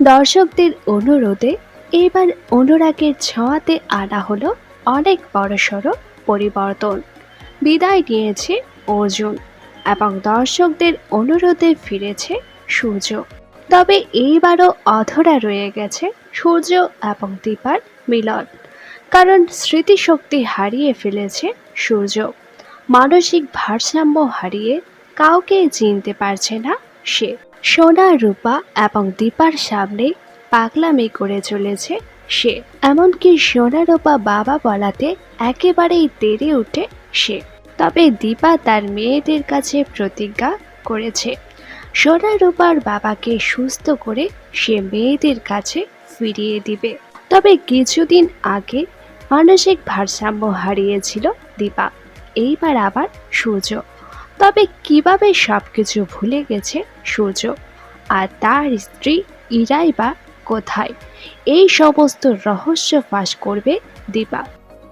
দর্শকদের অনুরোধে এবার অনুরাগের ছোঁয়াতে আনা হলো অনেক বড়সড় পরিবর্তন। বিদায় নিয়েছে অর্জুন এবং দর্শকদের অনুরোধে ফিরেছে সূর্য। তবে এইবারও অধরা রয়ে গেছে সূর্য এবং দীপার মিলন, কারণ স্মৃতিশক্তি হারিয়ে ফেলেছে সূর্য। মানসিক ভারসাম্য হারিয়ে কাউকে চিনতে পারছে না সে। সোনা, রূপা এবং দীপার সামনে পাগলামি করে চলেছে সে। এমনকি সোনা, রূপা বাবা বলাতে একেবারেই তেড়ে উঠে সে। তবে দীপা তার মেয়েদের কাছে প্রতিজ্ঞা করেছে। সোনা, রূপার বাবাকে সুস্থ করে সে মেয়েদের কাছে ফিরিয়ে দিবে। তবে কিছুদিন আগে মানসিক ভারসাম্য হারিয়েছিল দীপা। এইবার আবার সূর্য তবে কীভাবে সবকিছু ভুলে গেছে সূর্য? আর তার স্ত্রী ইরাই বা কোথায়? এই সমস্ত রহস্য ফাঁস করবে দীপা।